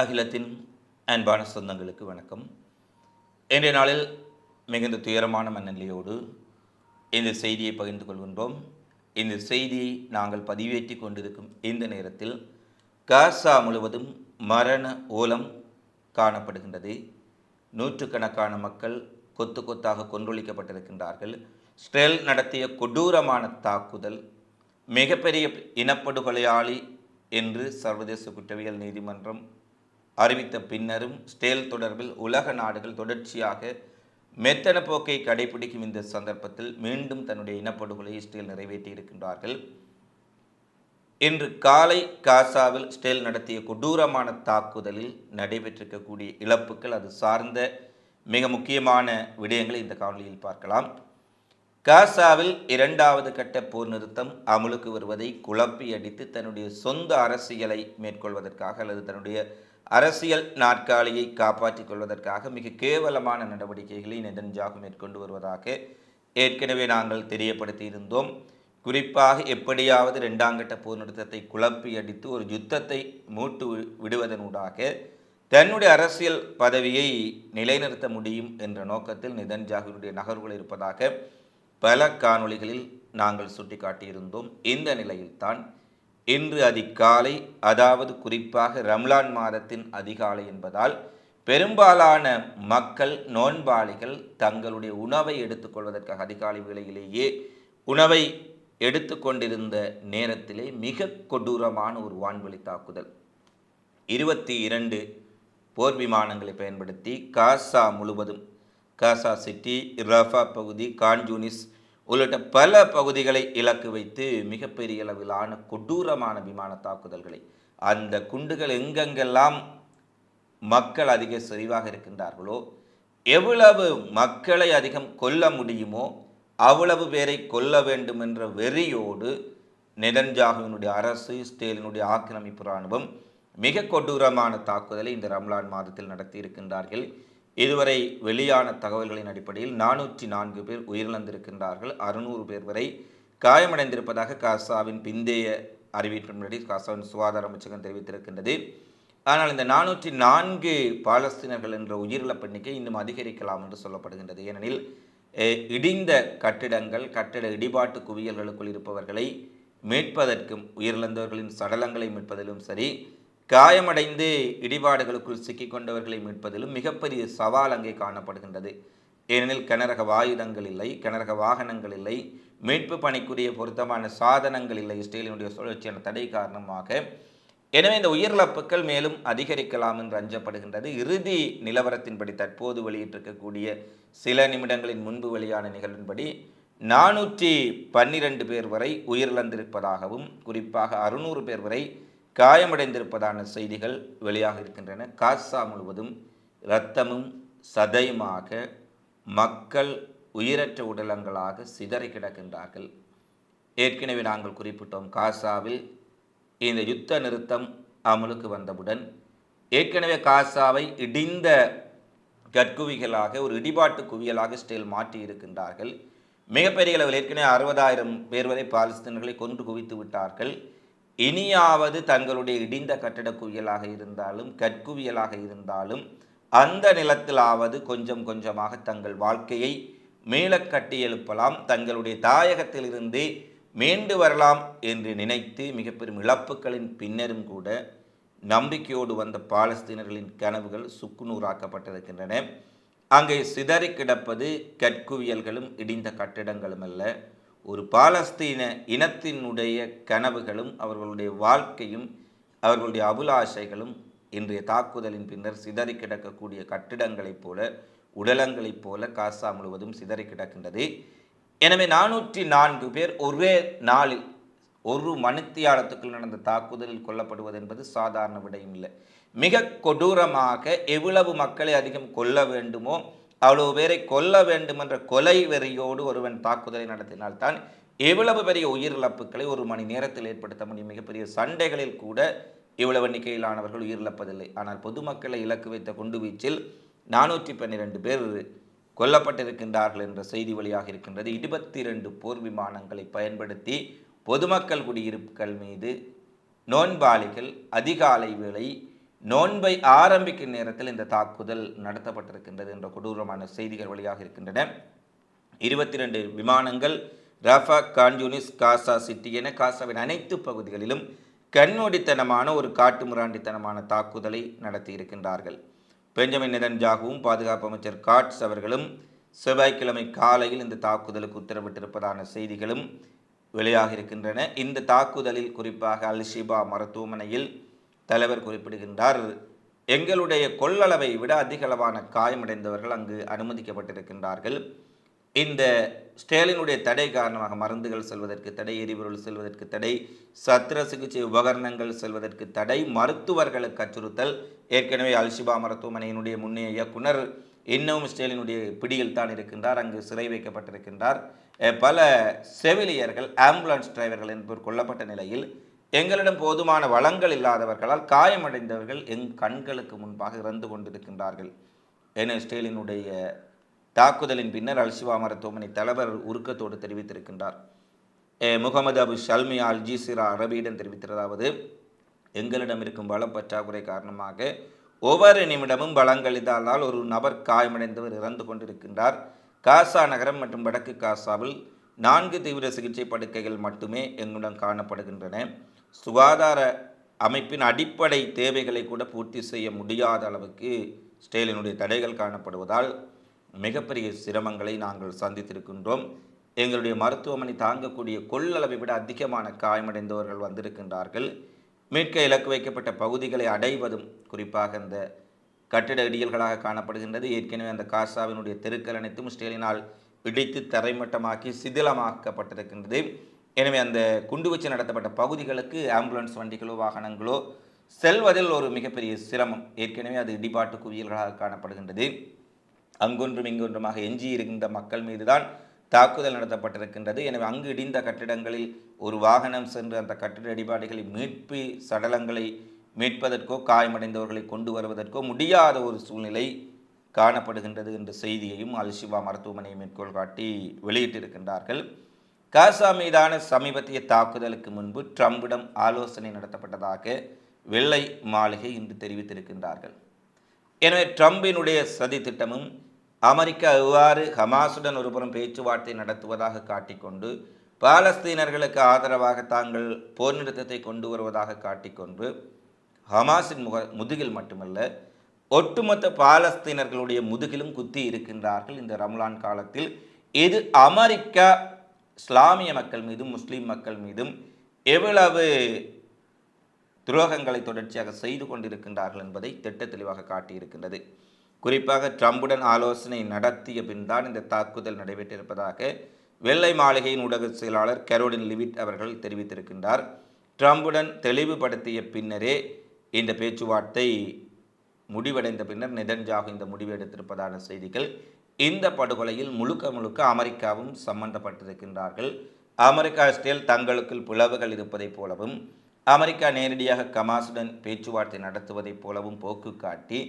அகிலத்தின் அன்பான சொந்தங்களுக்கு வணக்கம். இன்றைய நாளில் மிகுந்த துயரமான மனநிலையோடு இந்த செய்தியை பகிர்ந்து கொள்கின்றோம். இந்த செய்தியை நாங்கள் பதிவேற்றி கொண்டிருக்கும் இந்த நேரத்தில் காசா முழுவதும் மரண ஓலம் காணப்படுகின்றது. நூற்றுக்கணக்கான மக்கள் கொத்து கொத்தாக கொன்றொழிக்கப்பட்டிருக்கின்றார்கள். ஸ்ட்ரெல் நடத்திய கொடூரமான தாக்குதல் மிகப்பெரிய இனப்படுகொலையாளி என்று சர்வதேச குற்றவியல் நீதிமன்றம் அறிவித்த பின்னரும் ஸ்டேல் தொடர்பில் உலக நாடுகள் தொடர்ச்சியாக மெத்தன போக்கை கடைபிடிக்கும் இந்த சந்தர்ப்பத்தில் மீண்டும் தன்னுடைய இனப்படுகொலை ஸ்டேல் நிறைவேற்றி இருக்கின்றார்கள். இன்று காலை காசாவில் ஸ்டேல் நடத்திய கொடூரமான தாக்குதலில் நடைபெற்றிருக்கக்கூடிய இழப்புகள் அது சார்ந்த மிக முக்கியமான விடயங்களை இந்த காணொலியில் பார்க்கலாம். காசாவில் இரண்டாவது கட்ட போர் நிறுத்தம் அமுலுக்கு வருவதை குழப்பி அடித்து தன்னுடைய சொந்த அரசியலை மேற்கொள்வதற்காக அல்லது தன்னுடைய அரசியல் நாற்காலியை காப்பாற்றிக் கொள்வதற்காக மிக கேவலமான நடவடிக்கைகளை நெதன்ஜாகு மேற்கொண்டு வருவதாக ஏற்கனவே நாங்கள் தெரியப்படுத்தியிருந்தோம். குறிப்பாக எப்படியாவது இரண்டாம் கட்ட போர் நிறுத்தத்தை குழப்பி அடித்து ஒரு யுத்தத்தை மூட்டு விடுவதனூடாக தன்னுடைய அரசியல் பதவியை நிலைநிறுத்த முடியும் என்ற நோக்கத்தில் நிதன்ஜாகுனுடைய நகர்வுகள் இருப்பதாக பல காணொளிகளில் நாங்கள் சுட்டிக்காட்டியிருந்தோம். இந்த நிலையில்தான் இன்று அதிகாலை அதாவது குறிப்பாக ரம்லான் மாதத்தின் அதிகாலை என்பதால் பெரும்பாலான மக்கள் நோன்பாளிகள் தங்களுடைய உணவை எடுத்துக்கொள்வதற்காக அதிகாலை வேளையிலேயே உணவை எடுத்துக்கொண்டிருந்த நேரத்திலே மிக கொடூரமான ஒரு வான்வெளி தாக்குதல். இருபத்தி இரண்டு போர் விமானங்களை பயன்படுத்தி காசா முழுவதும் காசா சிட்டி ரஃபா பகுதி கான்ஜூனிஸ் உள்ளிட்ட பல பகுதிகளை இலக்கு வைத்து மிகப்பெரிய அளவிலான கொடூரமான விமான தாக்குதல்களை அந்த குண்டுகள் எங்கெங்கெல்லாம் மக்கள் அதிக செறிவாக இருக்கின்றார்களோ எவ்வளவு மக்களை அதிகம் கொல்ல முடியுமோ அவ்வளவு பேரை கொல்ல வேண்டும் என்ற வெறியோடு நெதன்ஜாகுவினுடைய அரசு ஸ்டேலினுடைய ஆக்கிரமிப்பு இராணுவம் மிக கொடூரமான தாக்குதலை இந்த ரம்லான் மாதத்தில் நடத்தி இருக்கின்றார்கள் இதுவரை வெளியான தகவல்களின் அடிப்படையில் நானூற்றி நான்கு பேர் உயிரிழந்திருக்கின்றார்கள். அறுநூறு பேர் வரை காயமடைந்திருப்பதாக காசாவின் பிந்தைய அறிவிப்பின்படி காசாவின் சுகாதார அமைச்சகம் தெரிவித்திருக்கின்றது. ஆனால் இந்த நானூற்றி நான்கு பாலஸ்தீனர்கள் என்ற உயிரிழப்பு எண்ணிக்கை இன்னும் அதிகரிக்கலாம் என்று சொல்லப்படுகின்றது. ஏனெனில் இடிந்த கட்டிடங்கள் கட்டிட இடிபாட்டு குவியல்களுக்குள் இருப்பவர்களை மீட்பதற்கும் உயிரிழந்தவர்களின் சடலங்களை மீட்பதிலும் சரி காயமடைந்து இடிபாடுகளுக்குள் சிக்கிக் கொண்டவர்களை மீட்பதிலும் மிகப்பெரிய சவால் அங்கே காணப்படுகின்றது. ஏனெனில் கனரக வாயுதங்கள் இல்லை கனரக வாகனங்கள் இல்லை மீட்பு பணிக்குரிய பொருத்தமான சாதனங்கள் இல்லை இஸ்ரேலினுடைய சுழற்சியான தடை காரணமாக. எனவே இந்த உயிரிழப்புகள் மேலும் அதிகரிக்கலாம் என்று அஞ்சப்படுகின்றது. இறுதி நிலவரத்தின்படி தற்போது வெளியிட்டிருக்கக்கூடிய சில நிமிடங்களின் முன்பு வெளியான நிகழ்வின்படி நானூற்றி பன்னிரண்டு பேர் வரை உயிரிழந்திருப்பதாகவும் குறிப்பாக அறுநூறு பேர் வரை காயமடைந்திருப்பதான செய்திகள் வெளியாக இருக்கின்றன. காசா முழுவதும் இரத்தமும் சதையுமாக மக்கள் உயிரற்ற உடலங்களாக சிதறி கிடக்கின்றார்கள். ஏற்கனவே நாங்கள் குறிப்பிட்டோம் காசாவில் இந்த யுத்த நிறுத்தம் அமலுக்கு வந்தவுடன் ஏற்கனவே காசாவை இடிந்த கற்குவிகளாக ஒரு இடிபாட்டு குவியலாக ஸ்டேல் மாற்றி இருக்கின்றார்கள். மிகப்பெரிய அளவில் ஏற்கனவே அறுபதாயிரம் பேர் வரை பாலஸ்தீனர்களை கொன்று குவித்து விட்டார்கள். இனியாவது தங்களுடைய இடிந்த கட்டட குவியலாக இருந்தாலும் கற்குவியலாக இருந்தாலும் அந்த நிலத்திலாவது கொஞ்சம் கொஞ்சமாக தங்கள் வாழ்க்கையை மீளக் கட்டி எழுப்பலாம் தங்களுடைய தாயகத்திலிருந்து மீண்டு வரலாம் என்று நினைத்து மிக பெரும் இழப்புகளின் பின்னரும் கூட நம்பிக்கையோடு வந்த பாலஸ்தீனர்களின் கனவுகள் சுக்குநூறாக்கப்பட்டிருக்கின்றன. அங்கே சிதறி கிடப்பது கற்குவியல்களும் இடிந்த கட்டிடங்களும் அல்ல ஒரு பாலஸ்தீன இனத்தினுடைய கனவுகளும் அவர்களுடைய வாழ்க்கையும் அவர்களுடைய அபிலாஷைகளும் இன்றைய தாக்குதலின் பின்னர் சிதறி கிடக்கக்கூடிய கட்டிடங்களைப் போல உடலங்களைப் போல காசா முழுவதும் சிதறி கிடக்கின்றது. எனவே நானூற்றி நான்கு பேர் ஒரே நாளில் ஒரு மணித்தியாலத்துக்குள் நடந்த தாக்குதலில் கொல்லப்படுவது என்பது சாதாரண விடயம் இல்லை. மிக கொடூரமாக எவ்வளவு மக்களை அதிகம் கொல்ல வேண்டுமோ அவ்வளவு பேரை கொல்ல வேண்டும் என்ற கொலை வெறியோடு ஒருவன் தாக்குதலை நடத்தினால்தான் எவ்வளவு பெரிய உயிரிழப்புகளை ஒரு மணி நேரத்தில் ஏற்படுத்த முடியும். மிகப்பெரிய சண்டைகளில் கூட இவ்வளவு எண்ணிக்கையிலானவர்கள் உயிரிழப்பதில்லை. ஆனால் பொதுமக்களை இலக்கு வைத்த குண்டுவீச்சில் நானூற்றி பன்னிரெண்டு பேர் கொல்லப்பட்டிருக்கின்றார்கள் என்ற செய்தி வழியாக இருக்கின்றது. இருபத்தி இரண்டு போர் விமானங்களை பயன்படுத்தி பொதுமக்கள் குடியிருப்புகள் மீது நோன்பாளிகள் அதிகாலை வேளை நோன்பை ஆரம்பிக்கும் நேரத்தில் இந்த தாக்குதல் நடத்தப்பட்டிருக்கின்றது என்ற கொடூரமான செய்திகள் வழியாக இருக்கின்றன. இருபத்தி ரெண்டு விமானங்கள் ரஃபா கான்யூனிஸ் காசா சிட்டி என காசாவின் அனைத்து பகுதிகளிலும் கண்மூடித்தனமான ஒரு காட்டு முராண்டித்தனமான தாக்குதலை நடத்தியிருக்கின்றார்கள் பெஞ்சமின் நெதன்ஜாகவும் பாதுகாப்பு அமைச்சர் காட்ஸ் அவர்களும் செவ்வாய்க்கிழமை காலையில் இந்த தாக்குதலுக்கு உத்தரவிட்டிருப்பதான செய்திகளும் வெளியாக இருக்கின்றன இந்த தாக்குதலில் குறிப்பாக அல் ஷிபா மருத்துவமனையில் தலைவர் குறிப்பிடுகின்றார் எங்களுடைய கொள்ளளவை விட அதிக அளவான காயமடைந்தவர்கள் அங்கு அனுமதிக்கப்பட்டிருக்கின்றார்கள். இந்த ஸ்டேலினுடைய தடை காரணமாக மருந்துகள் செல்வதற்கு தடை எரிபொருள் செல்வதற்கு தடை சத்திர சிகிச்சை உபகரணங்கள் செல்வதற்கு தடை மருத்துவர்களுக்கு அச்சுறுத்தல் ஏற்கனவே அல்ஷிபா மருத்துவமனையினுடைய முன்னைய இயக்குனர் இன்னமும் ஸ்டேலினுடைய பிடியில் தான் இருக்கின்றார் அங்கு சிறை வைக்கப்பட்டிருக்கின்றார். பல செவிலியர்கள் ஆம்புலன்ஸ் டிரைவர்கள் என்பவர் கொல்லப்பட்ட நிலையில் எங்களிடம் போதுமான வளங்கள் இல்லாதவர்களால் காயமடைந்தவர்கள் எங் கண்களுக்கு முன்பாக இறந்து கொண்டிருக்கின்றார்கள். என ஸ்டேலினுடைய தாக்குதலின் பின்னர் அல்சிவா மருத்துவமனை தலைவர் உருக்கத்தோடு தெரிவித்திருக்கின்றார். முகமது அபு ஷல்மி அல் ஜீசிரா அரபியிடம் தெரிவித்திருந்தாவது எங்களிடம் இருக்கும் வளம் பற்றாக்குறை காரணமாக ஒவ்வொரு நிமிடமும் வளங்கள் ஒரு நபர் காயமடைந்தவர் இறந்து கொண்டிருக்கின்றார். காசா நகரம் மற்றும் வடக்கு காசாவில் நான்கு தீவிர சிகிச்சை படுக்கைகள் மட்டுமே எங்களுடன் காணப்படுகின்றன. சுகாதார அமைப்பின் அடிப்படை தேவைகளை கூட பூர்த்தி செய்ய முடியாத அளவுக்கு ஸ்டேலினுடைய தடைகள் காணப்படுவதால் மிகப்பெரிய சிரமங்களை நாங்கள் சந்தித்திருக்கின்றோம். எங்களுடைய மருத்துவமனை தாங்கக்கூடிய கொள்ளளவை விட அதிகமான காயமடைந்தவர்கள் வந்திருக்கின்றார்கள். மீட்க இலக்கு வைக்கப்பட்ட பகுதிகளை அடைவதும் குறிப்பாக இந்த கட்டிட இடியல்களாக காணப்படுகின்றது. ஏற்கனவே அந்த காசாவினுடைய தெருக்கள் அனைத்தும் ஸ்டேலினால் இடித்து தரைமட்டமாக்கி சிதிலமாக்கப்பட்டிருக்கின்றது. எனவே அந்த குண்டு வச்சு நடத்தப்பட்ட பகுதிகளுக்கு ஆம்புலன்ஸ் வண்டிகளோ வாகனங்களோ செல்வதில் ஒரு மிகப்பெரிய சிரமம். ஏற்கனவே அது இடிபாட்டு குவியல்களாக காணப்படுகின்றது. அங்கொன்றும் இங்கொன்றுமாக எஞ்சி இருந்த மக்கள் மீதுதான் தாக்குதல் நடத்தப்பட்டிருக்கின்றது. எனவே அங்கு இடிந்த கட்டிடங்களில் ஒரு வாகனம் சென்று அந்த கட்டிட இடிபாடுகளை மீட்பு சடலங்களை மீட்பதற்கோ காயமடைந்தவர்களை கொண்டு வருவதற்கோ முடியாத ஒரு சூழ்நிலை காணப்படுகின்றது என்ற செய்தியையும் அல்ஷிவா மருத்துவமனை மேற்கோள் காட்டி வெளியிட்டிருக்கின்றார்கள். காசா மீதான சமீபத்திய தாக்குதலுக்கு முன்பு ட்ரம்பிடம் ஆலோசனை நடத்தப்பட்டதாக வெள்ளை மாளிகை இன்று தெரிவித்திருக்கின்றார்கள். எனவே ட்ரம்பினுடைய சதி திட்டமும் அமெரிக்கா எவ்வாறு ஹமாசுடன் ஒருபுறம் பேச்சுவார்த்தை நடத்துவதாக காட்டிக்கொண்டு பாலஸ்தீனர்களுக்கு ஆதரவாக தாங்கள் போர் நிறுத்தத்தை கொண்டு வருவதாக காட்டிக்கொண்டு ஹமாஸின் முக முதுகில் மட்டுமல்ல ஒட்டுமொத்த பாலஸ்தீனர்களுடைய முதுகிலும் குத்தி இருக்கின்றார்கள். இந்த ரம்லான் காலத்தில் இது அமெரிக்கா இஸ்லாமிய மக்கள் மீதும் முஸ்லீம் மக்கள் மீதும் எவ்வளவு துரோகங்களை தொடர்ச்சியாக செய்து கொண்டிருக்கின்றார்கள் என்பதை திட்ட தெளிவாக காட்டியிருக்கின்றது. குறிப்பாக ட்ரம்புடன் ஆலோசனை நடத்திய பின் தான் இந்த தாக்குதல் நடைபெற்றிருப்பதாக வெள்ளை மாளிகையின் ஊடக செயலாளர் கரோலின் லிவிட் அவர்கள் தெரிவித்திருக்கின்றார். ட்ரம்புடன் தெளிவுபடுத்திய பின்னரே இந்த பேச்சுவார்த்தை முடிவடைந்த பின்னர் நெதன்ஜாகு இந்த முடிவு எடுத்திருப்பதான செய்திகள். இந்த படுகொலையில் முழுக்க முழுக்க அமெரிக்காவும் சம்பந்தப்பட்டிருக்கின்றார்கள். அமெரிக்கா இஸ்ரேல் தங்களுக்குள் பிளவுகள் இருப்பதைப் போலவும் அமெரிக்கா நேரடியாக கமாசுடன் பேச்சுவார்த்தை நடத்துவதைப் போலவும் போக்கு காட்டி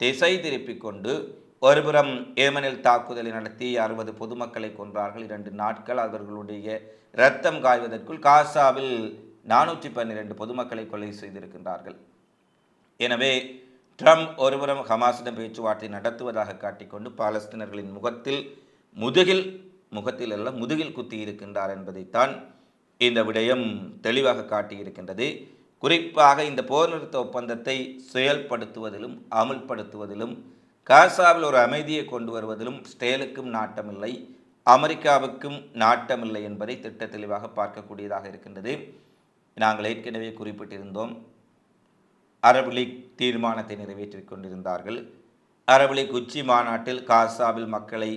திசை திருப்பிக் கொண்டு ஒருபுறம் ஏமனில் தாக்குதலை நடத்தி அறுபது பொதுமக்களை கொன்றார்கள். இரண்டு நாட்கள் அவர்களுடைய இரத்தம் காய்வதற்குள் காசாவில் நானூற்றி பன்னிரெண்டு பொதுமக்களை கொலை செய்திருக்கின்றார்கள். எனவே ட்ரம்ப் ஒருபுறம் ஹமாஸிடம் பேச்சுவார்த்தை நடத்துவதாக காட்டிக்கொண்டு பாலஸ்தீனர்களின் முகத்தில் முதுகில் முகத்தில் அல்ல முதுகில் குத்தி இருக்கின்றார் என்பதைத்தான் இந்த விடயம் தெளிவாக காட்டியிருக்கின்றது. குறிப்பாக இந்த போர் நிறுத்த ஒப்பந்தத்தை செயல்படுத்துவதிலும் அமுல்படுத்துவதிலும் காசாவில் ஒரு அமைதியை கொண்டு வருவதிலும் ஸ்டேலுக்கும் நாட்டமில்லை அமெரிக்காவுக்கும் நாட்டமில்லை என்பதை திட்ட தெளிவாக பார்க்கக்கூடியதாக இருக்கின்றது. நாங்கள் ஏற்கனவே குறிப்பிட்டிருந்தோம் அரபு லீக் தீர்மானத்தை நிறைவேற்றிக் கொண்டிருந்தார்கள். அரபு லீக் உச்சி மாநாட்டில் காசாவில் மக்களை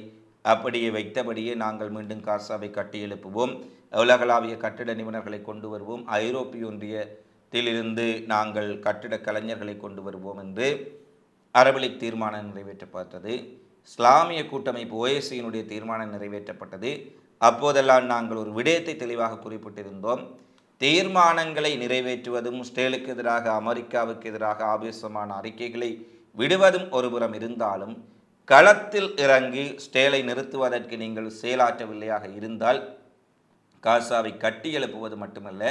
அப்படியே வைத்தபடியே நாங்கள் மீண்டும் காசாவை கட்டியெழுப்புவோம் உலகளாவிய கட்டிட நிபுணர்களை கொண்டு வருவோம். ஐரோப்பிய ஒன்றியத்திலிருந்து நாங்கள் கட்டிட கலைஞர்களை கொண்டு வருவோம் என்று அரபு லீக் தீர்மானம் நிறைவேற்றப்பட்டது. இஸ்லாமிய கூட்டமைப்பு ஓஎஸ்சியினுடைய தீர்மானம் நிறைவேற்றப்பட்டது. அப்போதெல்லாம் நாங்கள் ஒரு விடயத்தை தெளிவாக குறிப்பிட்டிருந்தோம். தீர்மானங்களை நிறைவேற்றுவதும் ஸ்டேலுக்கு எதிராக அமெரிக்காவுக்கு எதிராக ஆவேசமான அறிக்கைகளை விடுவதும் ஒருபுறம் இருந்தாலும் களத்தில் இறங்கி ஸ்டேலை நிறுத்துவதற்கு நீங்கள் செயலாற்றவில்லையாக இருந்தால் காசாவை கட்டி எழுப்புவது மட்டுமல்ல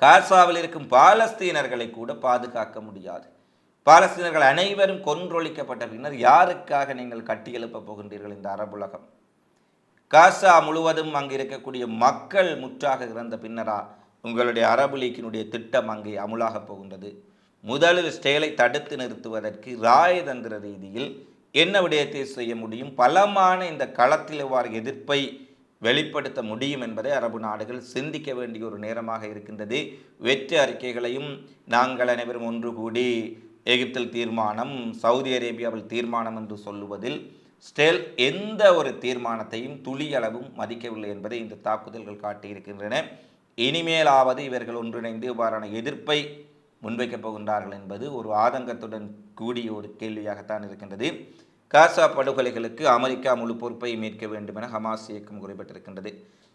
காசாவில் இருக்கும் பாலஸ்தீனர்களை கூட பாதுகாக்க முடியாது. பாலஸ்தீனர்கள் அனைவரும் கொன்றொழிக்கப்பட்ட பின்னர் யாருக்காக நீங்கள் கட்டியெழுப்பப் போகின்றீர்கள் இந்த அரபுலகம் காசா முழுவதும் அங்கு இருக்கக்கூடிய மக்கள் முற்றாக இறந்த பின்னரா? உங்களுடைய அரபு லீக்கினுடைய திட்டம் அங்கே அமுலாகப் போகின்றது. முதலில் ஸ்டேலை தடுத்து நிறுத்துவதற்கு ராயதந்திர ரீதியில் என்ன விடயத்தை செய்ய முடியும்? பலமான இந்த களத்தில் இவ்வாறு எதிர்ப்பை வெளிப்படுத்த முடியும் என்பதை அரபு நாடுகள் சிந்திக்க வேண்டிய ஒரு நேரமாக இருக்கின்றது. வெற்றி அறிக்கைகளையும் நாங்கள் அனைவரும் ஒன்று கூடி எகிப்தில் தீர்மானம் சவுதி அரேபியாவில் தீர்மானம் என்று சொல்லுவதில் ஸ்டெல் எந்த ஒரு தீர்மானத்தையும் துளியளவும் மதிக்கவில்லை என்பதை இந்த தாக்குதல்கள் காட்டியிருக்கின்றன. இனிமேலாவது இவர்கள் ஒன்றிணைந்து இவ்வாறான எதிர்ப்பை முன்வைக்கப் போகின்றார்கள் என்பது ஒரு ஆதங்கத்துடன் கூடிய ஒரு கேள்வியாகத்தான் இருக்கின்றது. காசா படுகொலைகளுக்கு அமெரிக்கா முழு பொறுப்பை மீட்க வேண்டும் என ஹமாஸ் இயக்கம் குறிப்பிட்டிருக்கின்றது.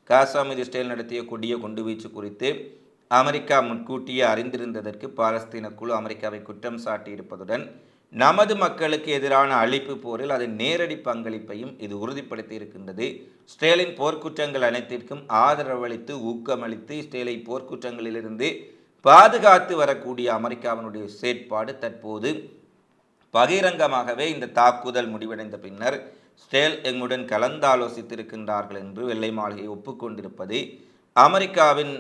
காசா மீது இஸ்ரேல் நடத்திய கொடிய குண்டுவீச்சு குறித்து அமெரிக்கா முன்கூட்டியே அறிந்திருந்ததற்கு பாலஸ்தீன குழு அமெரிக்காவை குற்றம் சாட்டியிருப்பதுடன் நமது மக்களுக்கு எதிரான அழிப்பு போரில் அதன் நேரடி பங்களிப்பையும் இது உறுதிப்படுத்தி இருக்கின்றது. ஸ்டேலின் போர்க்குற்றங்கள் அனைத்திற்கும் ஆதரவளித்து ஊக்கமளித்து ஸ்டேலை போர்க்குற்றங்களிலிருந்து பாதுகாத்து வரக்கூடிய அமெரிக்காவினுடைய செயற்பாடு தற்போது பகிரங்கமாகவே இந்த தாக்குதல் முடிவடைந்த பின்னர் ஸ்டேல் எங்களுடன் கலந்தாலோசித்திருக்கின்றார்கள் என்று வெள்ளை மாளிகை ஒப்புக்கொண்டிருப்பது அமெரிக்காவின்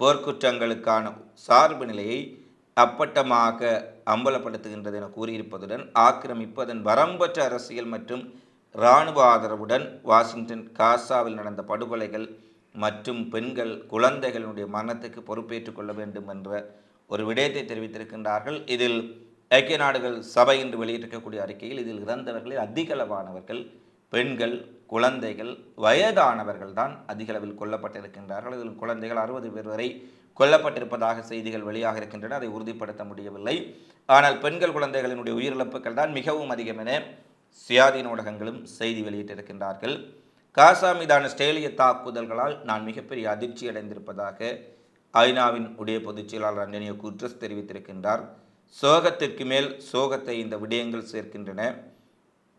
போர்க்குற்றங்களுக்கான சார்பு நிலையை அப்பட்டமாக அம்பலப்படுத்துகின்றது என கூறியிருப்பதுடன் ஆக்கிரமிப்பு அதன் வரம்பற்ற அரசியல் மற்றும் இராணுவ ஆதரவுடன் வாஷிங்டன் காசாவில் நடந்த படுகொலைகள் மற்றும் பெண்கள் குழந்தைகளுடைய மரணத்துக்கு பொறுப்பேற்றுக் கொள்ள வேண்டும் என்ற ஒரு விடயத்தை தெரிவித்திருக்கின்றார்கள். இதில் ஐக்கிய நாடுகள் சபை என்று வெளியிட்டிருக்கக்கூடிய அறிக்கையில் இதில் இறந்தவர்களில் அதிகளவானவர்கள் பெண்கள் குழந்தைகள் வயதானவர்கள் தான் அதிகளவில் கொல்லப்பட்டிருக்கின்றார்கள். இதில் குழந்தைகள் அறுபது பேர் வரை கொல்லப்பட்டிருப்பதாக செய்திகள் வெளியாக இருக்கின்றன. அதை உறுதிப்படுத்த முடியவில்லை. ஆனால் பெண்கள் குழந்தைகளினுடைய உயிரிழப்புகள் தான் மிகவும் அதிகம் என சுயாதீன ஊடகங்களும் செய்தி வெளியிட்டிருக்கின்றார்கள். காசா மீதான ஸ்டேலிய தாக்குதல்களால் நான் மிகப்பெரிய அதிர்ச்சி அடைந்திருப்பதாக ஐநாவின் உடைய பொதுச் செயலாளர் அண்டனியோ குட்ரஸ் தெரிவித்திருக்கின்றார். சோகத்திற்கு மேல் சோகத்தை இந்த விடயங்கள் சேர்க்கின்றன.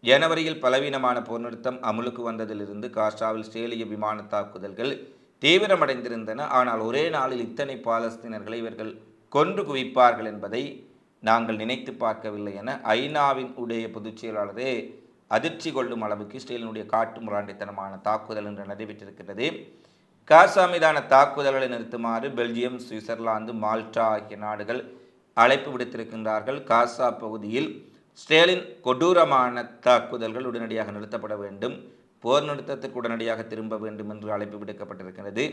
ஜனவரியில் பலவீனமான போர் நிறுத்தம் அமுலுக்கு வந்ததிலிருந்து காசாவில் ஸ்டேலிய விமான தாக்குதல்கள் தீவிரமடைந்திருந்தன. ஆனால் ஒரே நாளில் இத்தனை பாலஸ்தீனர்களை இவர்கள் கொன்று குவிப்பார்கள் என்பதை நாங்கள் நினைத்து பார்க்கவில்லை என ஐநாவின் உடைய பொதுச் செயலாளரே அதிர்ச்சி கொள்ளும் அளவுக்கு இஸ்ரேலினுடைய காட்டு முராண்டித்தனமான தாக்குதல் என்று நடைபெற்றிருக்கிறது காசா மீதான தாக்குதல்களை நிறுத்துமாறு பெல்ஜியம் சுவிட்சர்லாந்து மால்டா ஆகிய நாடுகள் அழைப்பு விடுத்திருக்கின்றார்கள். காசா பகுதியில் ஸ்டேலின் கொடூரமான தாக்குதல்கள் உடனடியாக நிறுத்தப்பட வேண்டும். போர் நிறுத்தத்துக்கு உடனடியாக திரும்ப வேண்டும் என்று அழைப்பு விடுக்கப்பட்டிருக்கிறது.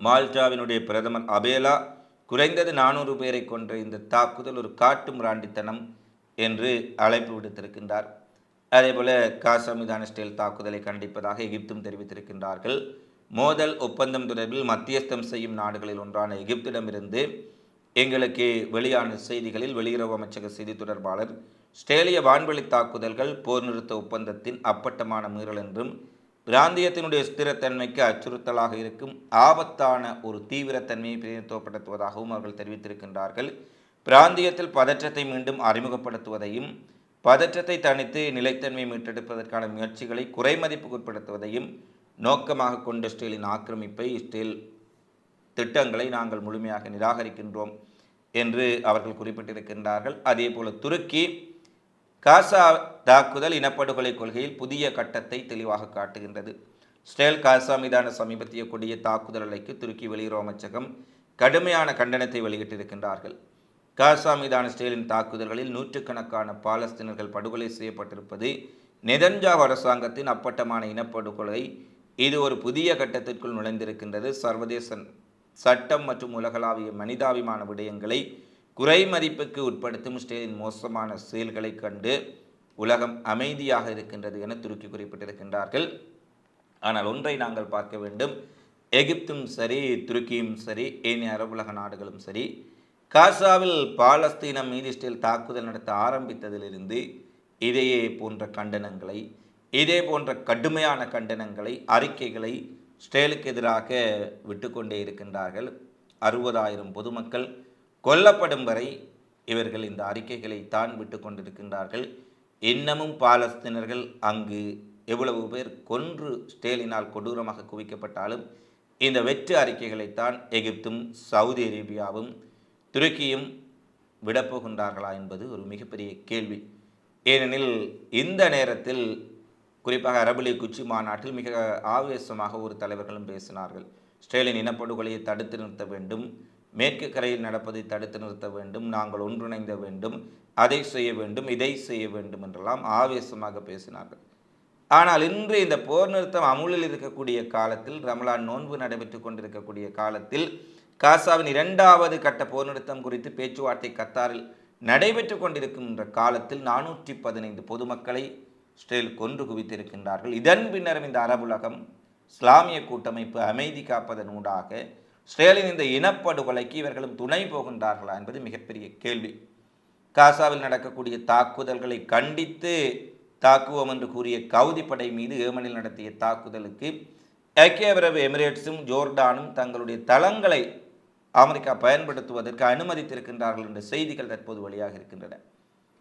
மால்டாவினுடைய பிரதமர் அபேலா குறைந்தது நானூறு பேரை கொன்ற இந்த தாக்குதல் ஒரு காட்டு முராண்டித்தனம் என்று அழைப்பு விடுத்திருக்கின்றார். அதேபோல காசா மீதான ஸ்டேல் தாக்குதலை கண்டிப்பதாக எகிப்தும் தெரிவித்திருக்கின்றார்கள். மோதல் ஒப்பந்தம் தொடர்பில் மத்தியஸ்தம் செய்யும் நாடுகளில் ஒன்றான எகிப்திடமிருந்து எங்களுக்கு வெளியான செய்திகளில் வெளியுறவு அமைச்சக செய்தி தொடர்பாளர் ஸ்டேலிய வான்வெளி தாக்குதல்கள் போர் நிறுத்த ஒப்பந்தத்தின் அப்பட்டமான மீறல் என்றும் பிராந்தியத்தினுடைய ஸ்திரத்தன்மைக்கு அச்சுறுத்தலாக இருக்கும் ஆபத்தான ஒரு தீவிரத்தன்மையை பிரதிநிதித்துவப்படுத்துவதாகவும் அவர்கள் தெரிவித்திருக்கின்றார்கள். பிராந்தியத்தில் பதற்றத்தை மீண்டும் அறிமுகப்படுத்துவதையும் பதற்றத்தை தணித்து நிலைத்தன்மை மீட்டெடுப்பதற்கான முயற்சிகளை குறைமதிப்புக்குட்படுத்துவதையும் நோக்கமாக கொண்ட ஸ்டீலின் ஆக்கிரமிப்பை ஸ்டீல் திட்டங்களை நாங்கள் முழுமையாக நிராகரிக்கின்றோம் என்று அவர்கள் குறிப்பிட்டிருக்கின்றார்கள். அதே போல துருக்கி காசா தாக்குதல் இனப்படுகொலை கொள்கையில் புதிய கட்டத்தை தெளிவாக காட்டுகின்றது. ஸ்டேல் காசா மீதான சமீபத்திய கொடிய தாக்குதல் அலைக்கு துருக்கி வெளியுறவு அமைச்சகம் கடுமையான கண்டனத்தை வெளியிட்டிருக்கின்றார்கள். காசா மீதான ஸ்டேலின் தாக்குதல்களில் நூற்றுக்கணக்கான பாலஸ்தீனர்கள் படுகொலை செய்யப்பட்டிருப்பது நெதன்ஜாவ் அரசாங்கத்தின் அப்பட்டமான இனப்படுகொலை. இது ஒரு புதிய கட்டத்திற்குள் நுழைந்திருக்கின்றது. சர்வதேச சட்டம் மற்றும் உலகளாவிய மனிதாபிமான விடயங்களை குறை மதிப்புக்கு உட்படுத்தும் ஸ்டேலின் மோசமான செயல்களை கண்டு உலகம் அமைதியாக இருக்கின்றது என துருக்கி குறிப்பிட்டிருக்கின்றார்கள். ஆனால் ஒன்றை நாங்கள் பார்க்க வேண்டும். எகிப்தும் சரி துருக்கியும் சரி ஏனைய அரபுலக நாடுகளும் சரி காசாவில் பாலஸ்தீனம் மீது இஸ்ரேல் தாக்குதல் நடத்த ஆரம்பித்ததிலிருந்து இதையே போன்ற கண்டனங்களை இதே போன்ற கடுமையான கண்டனங்களை அறிக்கைகளை ஸ்டேலுக்கு எதிராக விட்டுக்கொண்டே இருக்கின்றார்கள். அறுபதாயிரம் பொதுமக்கள் கொல்லப்படும் வரை இவர்கள் இந்த அறிக்கைகளை தான் விட்டு கொண்டிருக்கின்றார்கள். இன்னமும் பாலஸ்தீனர்கள் அங்கு எவ்வளவு பேர் கொன்று ஸ்டேலினால் கொடூரமாக குவிக்கப்பட்டாலும் இந்த வெற்று அறிக்கைகளைத்தான் எகிப்தும் சவுதி அரேபியாவும் துருக்கியும் விடப்போகின்றார்களா என்பது ஒரு மிகப்பெரிய கேள்வி. ஏனெனில் இந்த நேரத்தில் குறிப்பாக அரபு லீக் உச்சி மாநாட்டில் மிக ஆவேசமாக ஒரு தலைவர்களும் பேசினார்கள். ஸ்டேலின் இனப்படுகொலையை தடுத்து நிறுத்த வேண்டும். மேற்கு கரையில் நடப்பதை தடுத்து நிறுத்த வேண்டும். நாங்கள் ஒன்றிணைந்த வேண்டும். அதை செய்ய வேண்டும். இதை செய்ய வேண்டும் என்றெல்லாம் ஆவேசமாக பேசினார்கள். ஆனால் இன்று இந்த போர் நிறுத்தம் அமுலில் இருக்கக்கூடிய காலத்தில் ரமலான் நோன்பு நடைபெற்றுக் கொண்டிருக்கக்கூடிய காலத்தில் காசாவின் இரண்டாவது கட்ட போர் நிறுத்தம் குறித்து பேச்சுவார்த்தை கத்தாரில் நடைபெற்று கொண்டிருக்கின்ற காலத்தில் நானூற்றி பதினைந்து பொதுமக்களை ஸ்டேல் கொன்று குவித்திருக்கின்றார்கள். இதன் பின்னரும் இந்த அரபுலகம் இஸ்லாமிய கூட்டமைப்பு அமைதி காப்பதன் ஊடாக ஸ்டேலின் இந்த இனப்படுகொலைக்கு இவர்களும் துணை போகின்றார்களா என்பது மிகப்பெரிய கேள்வி. காசாவில் நடக்கக்கூடிய தாக்குதல்களை கண்டித்து தாக்குவோம் என்று கூறிய கவுதி படை மீது ஏமனில் நடத்திய தாக்குதலுக்கு ஐக்கிய அரபு எமிரேட்ஸும் ஜோர்டானும் தங்களுடைய தளங்களை அமெரிக்கா பயன்படுத்துவதற்கு அனுமதித்திருக்கின்றார்கள் என்ற செய்திகள் தற்போது வெளியாக இருக்கின்றன.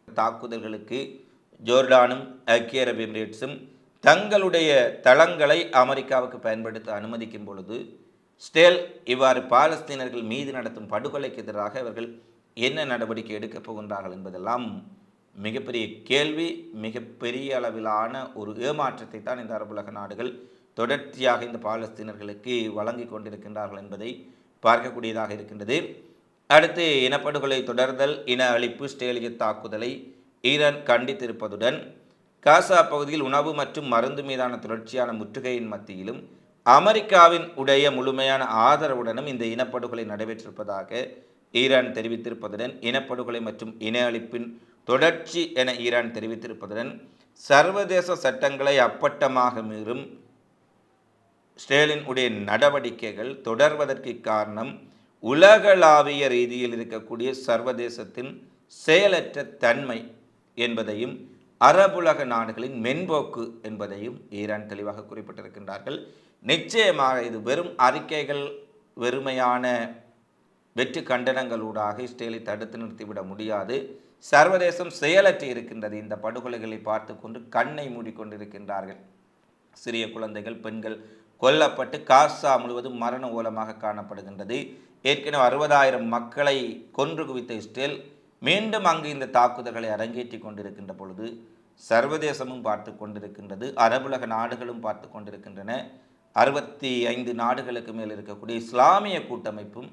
தாக்குதல்களுக்கு ஜோர்டானும் ஐக்கிய அரபு எமிரேட்ஸும் தங்களுடைய தளங்களை அமெரிக்காவுக்கு பயன்படுத்த அனுமதிக்கும் பொழுது ஸ்டேல் இவ்வாறு பாலஸ்தீனர்கள் மீது நடத்தும் படுகொலைக்கு எதிராக அவர்கள் என்ன நடவடிக்கை எடுக்கப் போகின்றார்கள் என்பதெல்லாம் மிகப்பெரிய கேள்வி மிகப்பெரிய அளவிலான ஒரு ஏமாற்றத்தை தான் இந்த அரபுலக நாடுகள் தொடர்ச்சியாக இந்த பாலஸ்தீனர்களுக்கு வழங்கி கொண்டிருக்கின்றார்கள் என்பதை பார்க்கக்கூடியதாக இருக்கின்றது. அடுத்து இனப்படுகொலை தொடர்தல் இன அழிப்பு ஸ்டேலிய தாக்குதலை ஈரான் கண்டித்திருப்பதுடன் காசா பகுதியில் உணவு மற்றும் மருந்து மீதான தொடர்ச்சியான முற்றுகையின் மத்தியிலும் அமெரிக்காவின் உடைய முழுமையான ஆதரவுடனும் இந்த இனப்படுகொலை நடைபெற்றிருப்பதாக ஈரான் தெரிவித்திருப்பதுடன் இனப்படுகொலை மற்றும் இன அழிப்பின் தொடர்ச்சி என ஈரான் தெரிவித்திருப்பதுடன் சர்வதேச சட்டங்களை அப்பட்டமாக மீறும் ஸ்டேலின் உடைய நடவடிக்கைகள் தொடர்வதற்கு காரணம் உலகளாவிய ரீதியில் இருக்கக்கூடிய சர்வதேசத்தின் செயலற்ற தன்மை. என்பதையும் அரபுலக நாடுகளின் மென்போக்கு என்பதையும் ஈரான் தெளிவாக குறிப்பிட்டிருக்கின்றார்கள். நிச்சயமாக இது வெறும் அறிக்கைகள் வெறுமையான வெற்று கண்டனங்களூடாக இஸ்ரேலை தடுத்து நிறுத்திவிட முடியாது. சர்வதேசம் செயலற்றி இருக்கின்றது. இந்த படுகொலைகளை பார்த்து கொண்டு கண்ணை மூடிக்கொண்டிருக்கின்றார்கள். சிறிய குழந்தைகள் பெண்கள் கொல்லப்பட்டு காசா முழுவதும் மரண ஓலமாக காணப்படுகின்றது. ஏற்கனவே அறுபதாயிரம் மக்களை கொன்று குவித்த இஸ்ரேல் மீண்டும் அங்கு இந்த தாக்குதல்களை அரங்கேற்றி கொண்டிருக்கின்ற பொழுது சர்வதேசமும் பார்த்து கொண்டிருக்கின்றது அரபுலக நாடுகளும் பார்த்து கொண்டிருக்கின்றன. அறுபத்தி ஐந்து நாடுகளுக்கு மேல் இருக்கக்கூடிய இஸ்லாமிய கூட்டமைப்பும்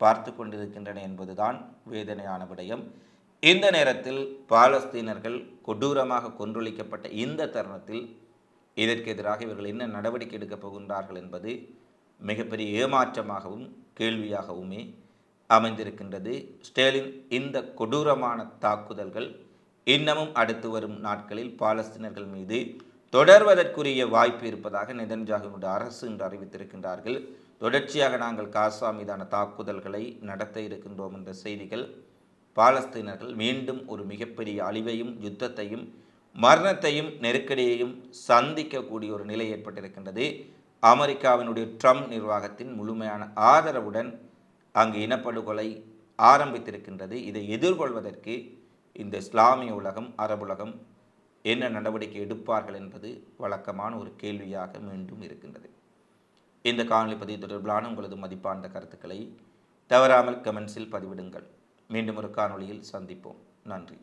பார்த்து கொண்டிருக்கின்றன என்பதுதான் வேதனையான விடயம். இந்த நேரத்தில் பாலஸ்தீனர்கள் கொடூரமாக கொன்றொழிக்கப்பட்ட இந்த தருணத்தில் இதற்கு எதிராக இவர்கள் என்ன நடவடிக்கை எடுக்கப் போகின்றார்கள் என்பது மிகப்பெரிய ஏமாற்றமாகவும் கேள்வியாகவுமே அமைந்திருக்கின்றது. ஸ்டேலின் இந்த கொடூரமான தாக்குதல்கள் இன்னமும் அடுத்து வரும் நாட்களில் பாலஸ்தீனர்கள் மீது தொடர்வதற்குரிய வாய்ப்பு இருப்பதாக நெதன்ஜாகுனுடைய அரசு என்று அறிவித்திருக்கின்றார்கள். தொடர்ச்சியாக நாங்கள் காசா மீதான தாக்குதல்களை நடத்த இருக்கின்றோம் என்ற செய்திகள் பாலஸ்தீனர்கள் மீண்டும் ஒரு மிகப்பெரிய அழிவையும் யுத்தத்தையும் மரணத்தையும் நெருக்கடியையும் சந்திக்கக்கூடிய ஒரு நிலை ஏற்பட்டிருக்கின்றது. அமெரிக்காவினுடைய ட்ரம்ப் நிர்வாகத்தின் முழுமையான ஆதரவுடன் அங்கு இனப்படுகொலை ஆரம்பித்திருக்கின்றது. இதை எதிர்கொள்வதற்கு இந்த இஸ்லாமிய உலகம் அரபுலகம் என்ன நடவடிக்கை எடுப்பார்கள் என்பது வழக்கமான ஒரு கேள்வியாக மீண்டும் இருக்கின்றது. இந்த காணொலி பதிவு தொடர்பிலான உங்களது மதிப்பார்ந்த கருத்துக்களை தவறாமல் கமெண்ட்ஸில் பதிவிடுங்கள். மீண்டும் ஒரு காணொளியில் சந்திப்போம். நன்றி.